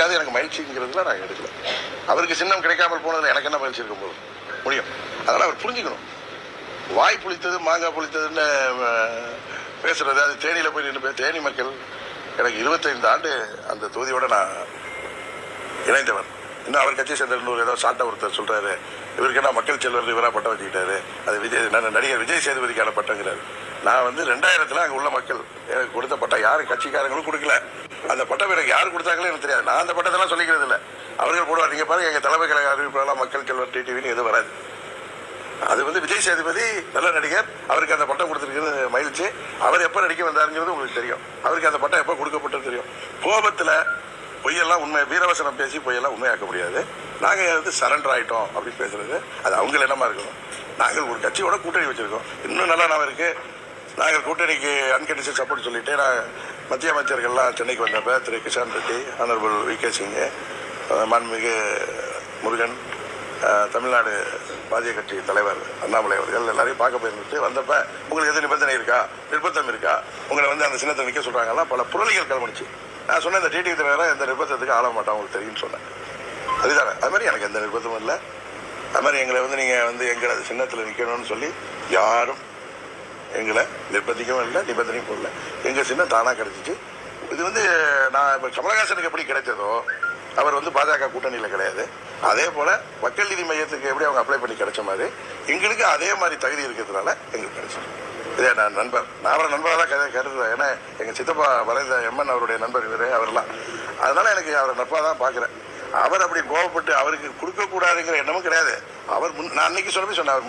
கிடைக்காது எனக்கு மகிழ்ச்சிங்கிறதுல நான் எடுக்கல. அவருக்கு சின்னம் கிடைக்காமல் போனதில் எனக்கு என்ன மகிழ்ச்சி இருக்கும் போது? முடியும். அதனால் அவர் புரிஞ்சுக்கணும். வாய் புளித்தது மாங்காய் புளித்ததுன்னு பேசுறது. அது தேனியில் போய் நின்று தேனி மக்கள் எனக்கு இருபத்தைந்து ஆண்டு அந்த தொகுதியோட நான் இணைந்தவர். இன்னும் அவர் கட்சியை சேர்ந்த ஏதோ சாட்டை ஒருத்தர் சொல்கிறாரு இவருக்கு என்ன மக்கள் செல்வர் இவராக பட்டம் வச்சுக்கிட்டாரு. அது விஜய் நடிகர் விஜய் சேதுபதிக்கான பட்டங்கிறாரு. நான் வந்து ரெண்டாயிரத்தில் அங்கே உள்ள மக்கள் எனக்கு கொடுத்த பட்டம் யாரும் கட்சிக்காரங்களும் கொடுக்கல. அந்த பட்டம் எனக்கு யார் கொடுத்தாங்களோ எனக்கு தெரியாது. நான் அந்த பட்டத்தெல்லாம் சொல்லிக்கிறது இல்லை. அவர்கள் போடுவார். நீங்கள் பாருங்கள் எங்கள் தலைமை கழக அறிவிப்பாளர் மக்கள் செல்வர் டிடிவின்னு எதுவும் வராது. அது வந்து விஜய் சேதுபதி நல்ல நடிகர். அவருக்கு அந்த பட்டம் கொடுத்துருக்கிறது மகிழ்ச்சி. அவர் எப்போ நடிக்க வந்தாருங்கிறது உங்களுக்கு தெரியும். அவருக்கு அந்த பட்டம் எப்போ கொடுக்கப்பட்டது தெரியும். கோபத்தில் பொய்யெல்லாம் உண்மை வீரவசனம் பேசி பொய்யெல்லாம் உண்மையாக்க முடியாது. நாங்கள் வந்து சரண்டர் ஆகிட்டோம் அப்படின்னு பேசுறது? அது அவங்க என்னமா இருக்கணும்? நாங்கள் ஒரு கட்சியோட கூட்டணி வச்சுருக்கோம். இன்னும் நல்லா நான் இருக்குது நாங்கள் கூட்டணிக்கு அன்கண்டிஷன் சப்போர்ட் சொல்லிட்டு நான் மத்திய அமைச்சர்கள்லாம் சென்னைக்கு வந்தப்ப Thiru Kishan Reddy honourable V K Singh மாண்புமிகு முருகன் தமிழ்நாடு பாஜக கட்சி தலைவர் அண்ணாமலை அவர்கள் எல்லாரையும் பார்க்க போயிருந்துட்டு வந்தப்ப உங்களுக்கு எது நிபந்தனை இருக்கா? நிர்பந்தம் இருக்கா? உங்களை வந்து அந்த சின்னத்தை நிற்க சொல்றாங்களா பல புரளிகள் கிளம்பிச்சு நான் சொன்னேன் இந்த டிடி தலைவரை எந்த நிர்பந்தத்துக்கு ஆள மாட்டான் உங்களுக்கு தெரியும்னு சொன்னேன். அதுதானே அது மாதிரி எனக்கு எந்த நிர்பந்தமும் இல்லை. அது மாதிரி எங்களை வந்து நீங்கள் வந்து எங்களை சின்னத்தில் நிற்கணும்னு சொல்லி யாரும் எங்களை நிர்பந்திக்கவும் இல்லை நிபந்தனையும் போடல. எங்கள் சின்னம் தானாக கிடச்சிச்சு. இது வந்து நான் இப்போ கமலஹாசனுக்கு எப்படி கிடைச்சதோ அவர் வந்து பாஜக கூட்டணியில் கிடையாது. அதே போல் மக்கள் நீதி மையத்துக்கு எப்படி அவங்க அப்ளை பண்ணி கிடைச்ச மாதிரி எங்களுக்கு அதே மாதிரி தகுதி இருக்கிறதுனால எங்களுக்கு கிடைச்சது இதே நான் நண்பர்? நான் அவரை நண்பராக தான் கரு- கருதுறேன். ஏன்னா எங்கள் சித்தப்பா வரைந்த எம்என் அவருடைய நண்பர் இவர் அவர்லாம் அதனால எனக்கு அவரை நட்பாக தான் பார்க்குறேன். அவர் அப்படி கோவப்பட்டு அவருக்கு கொடுக்கக்கூடாதுங்கிற எண்ணமும் கிடையாது. அவர் முன் நான் அன்னைக்கு சொல்லவே சொன்னேன் அவர்